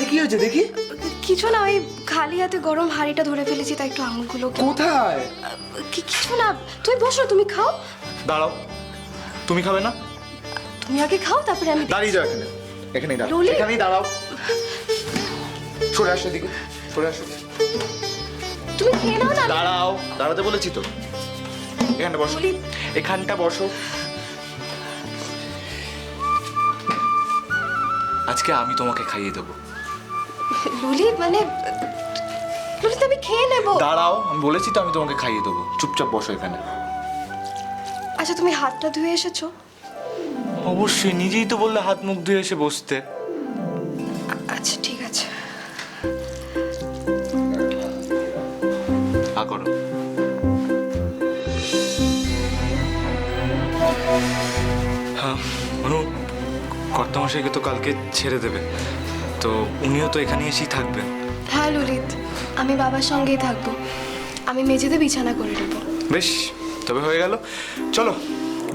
হাতে কি হয়েছে? দেখি। কিছু না ওই খালি হাতে গরম হাঁড়িটা ধরে ফেলেছি তাই একটু আঙুলগুলো কোথায়? কি- কিছু না তুমি বসো তুমি খাও। দাঁড়াও তুমি খাবে না? তুমি আগে খাও তারপরে আমি দাঁড়িয়ে যাও এখানে এখানেই দাঁড়াও। এখানেই দাঁড়াও। সরে আসো এদিকে সরে আসো। তুমি খেয়ে নাও না দাঁড়াও দাঁড়াতে বলেছি তো। এখানটা বসো। এখানটা বসো। আজকে আমি তোমাকে খাইয়ে দেবো। লুলি মানে লুলি তো আমি খেয়ে নেব। দাঁড়াও আমি বলেছি তো আমি তোমাকে খাইয়ে দেবো। চুপচাপ বসো এখানে। আচ্ছা তুমি হাতটা ধুয়ে এসেছ? অবশ্যই নিজেই তো বললে হাত মুখ ধুয়ে এসে বসতে। আচ্ছা ঠিক আছে। আ করো। হ্যাঁ অনু কর্তামশাইকে তো কালকে ছেড়ে দেবে। তো উনিও তো এখানে এসেই থাকবেন। হ্যাঁ ললিত আমি বাবার সঙ্গেই থাকব। আমি মেঝেতে বিছানা করে নেব। বেশ তবে হয়ে গেল। চলো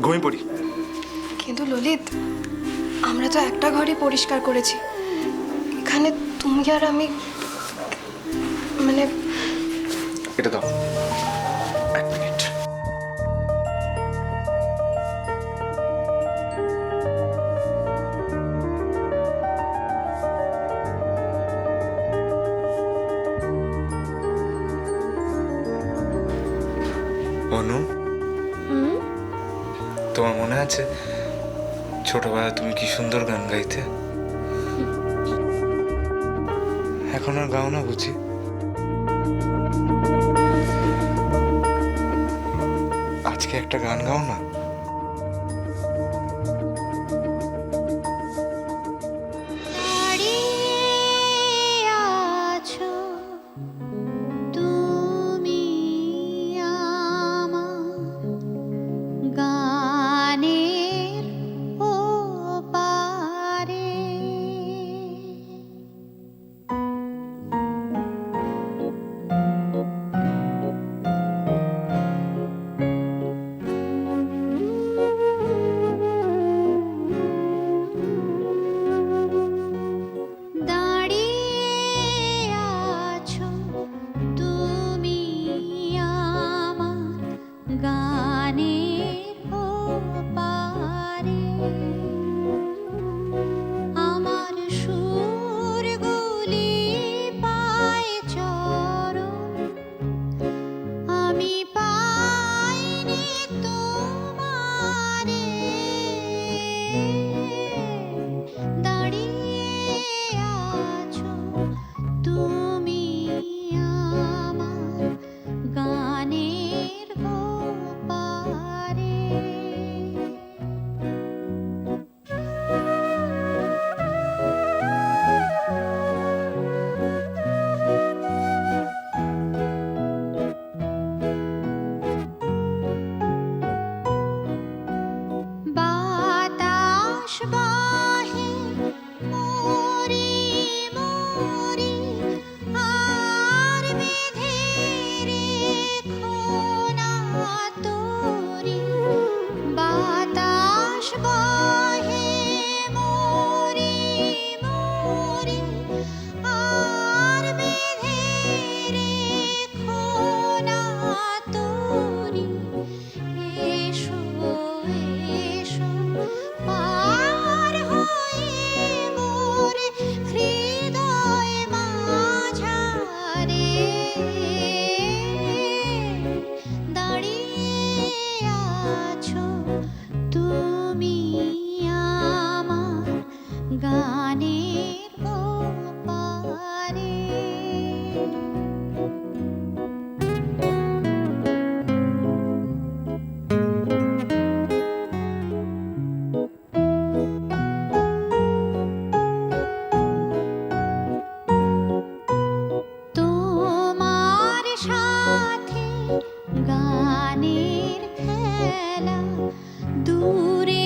ঘুমিয়ে পড়ি। কিন্তু ললিত আমরা তো একটা ঘরই পরিষ্কার করেছি। এখানে তুমি আর আমি মানে এটা দাও। অনু তোমার মনে আছে ছোটবেলা তুমি কি সুন্দর গান গাইতে? এখন আর গাও না বুঝি। আজকে একটা গান গাও না? আমার গানের পারে তোমার সাথে গানের খেলা দূরে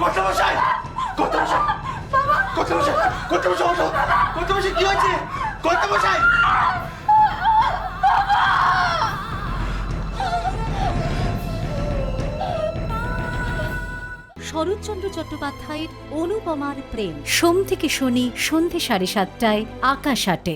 কর্তামশাই কর্তামশাই কর্তামশাই কর্তামশাই ওঠো কর্তামশাই কি হয়েছে? কর্তামশাই শরৎচন্দ্র চট্টোপাধ্যায়ের অনুপমার প্রেম। সোম থেকে শনি সন্ধে সাড়ে সাতটায় আকাশ আটে।